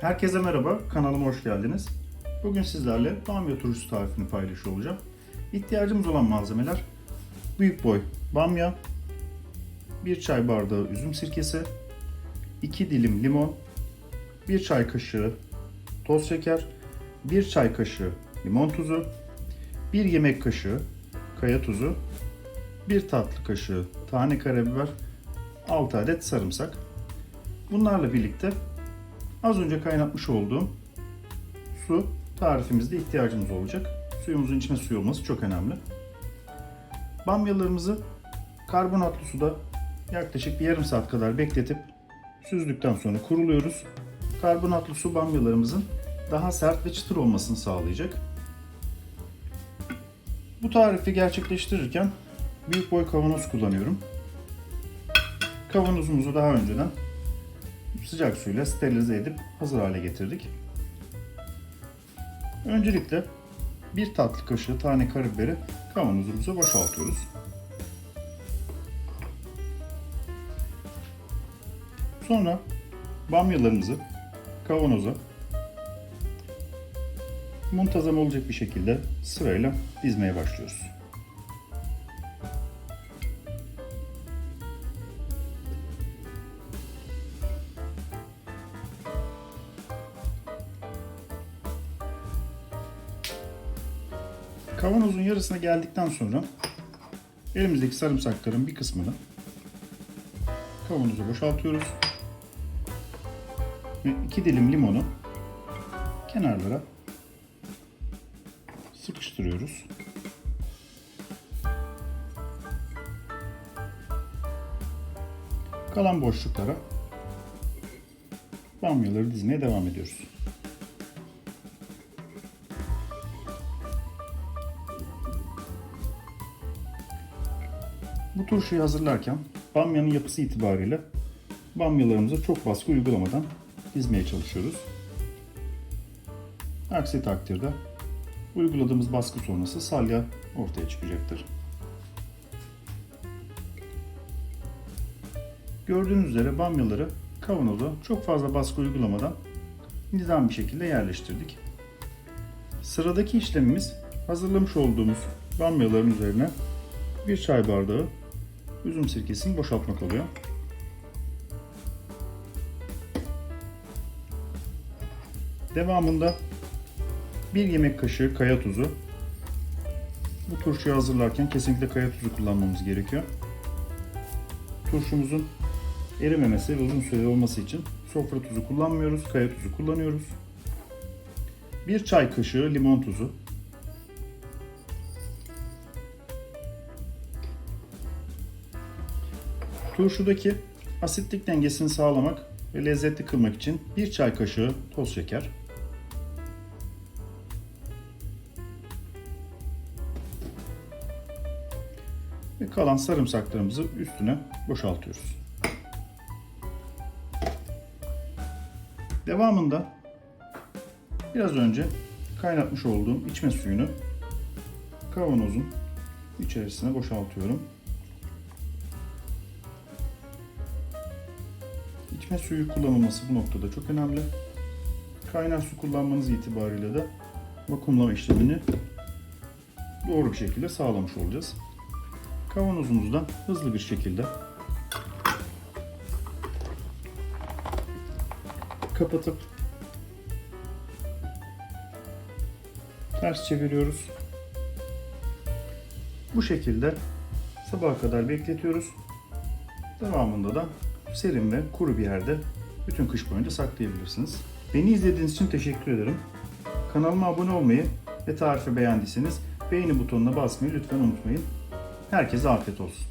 Herkese merhaba, kanalıma hoş geldiniz. Bugün sizlerle bamya turşusu tarifini paylaşıyor olacağım. İhtiyacımız olan malzemeler büyük boy bamya, 1 çay bardağı üzüm sirkesi, 2 dilim limon, 1 çay kaşığı toz şeker, 1 çay kaşığı limon tuzu, 1 yemek kaşığı kaya tuzu, 1 tatlı kaşığı tane karabiber, 6 adet sarımsak. Bunlarla birlikte az önce kaynatmış olduğum su tarifimizde ihtiyacımız olacak. Suyumuzun içine suyu olması çok önemli. Bamyalarımızı karbonatlı suda yaklaşık bir yarım saat kadar bekletip süzdükten sonra kuruluyoruz. Karbonatlı su bamyalarımızın daha sert ve çıtır olmasını sağlayacak. Bu tarifi gerçekleştirirken büyük boy kavanoz kullanıyorum. Kavanozumuzu daha önceden sıcak suyla sterilize edip hazır hale getirdik. Öncelikle bir tatlı kaşığı tane karabiberi kavanozumuza boşaltıyoruz. Sonra bamyalarımızı kavanoza muntazam olacak bir şekilde sırayla dizmeye başlıyoruz. Kavanozun yarısına geldikten sonra elimizdeki sarımsakların bir kısmını kavanoza boşaltıyoruz. Ve iki dilim limonu kenarlara sıkıştırıyoruz. Kalan boşluklara bamyaları dizmeye devam ediyoruz. Bu turşuyu hazırlarken bamyanın yapısı itibariyle bamyalarımıza çok baskı uygulamadan dizmeye çalışıyoruz. Aksi takdirde uyguladığımız baskı sonrası salya ortaya çıkacaktır. Gördüğünüz üzere bamyaları kavanoza çok fazla baskı uygulamadan nizam bir şekilde yerleştirdik. Sıradaki işlemimiz hazırlamış olduğumuz bamyaların üzerine bir çay bardağı üzüm sirkesini boşaltmak oluyor. Devamında bir yemek kaşığı kaya tuzu. Bu turşuyu hazırlarken kesinlikle kaya tuzu kullanmamız gerekiyor. Turşumuzun erimemesi ve uzun süreli olması için sofra tuzu kullanmıyoruz, kaya tuzu kullanıyoruz. Bir çay kaşığı limon tuzu. Turşudaki asitlik dengesini sağlamak ve lezzetli kılmak için bir çay kaşığı toz şeker. Ve kalan sarımsaklarımızı üstüne boşaltıyoruz. Devamında biraz önce kaynatmış olduğum içme suyunu kavanozun içerisine boşaltıyorum. İçme suyu kullanılması bu noktada çok önemli. Kaynar su kullanmanız itibariyle de vakumlama işlemini doğru bir şekilde sağlamış olacağız. Kavanozumuzdan hızlı bir şekilde kapatıp ters çeviriyoruz. Bu şekilde sabaha kadar bekletiyoruz. Devamında da serin ve kuru bir yerde bütün kış boyunca saklayabilirsiniz. Beni izlediğiniz için teşekkür ederim. Kanalıma abone olmayı ve tarifi beğendiyseniz beğeni butonuna basmayı lütfen unutmayın. Herkese afiyet olsun.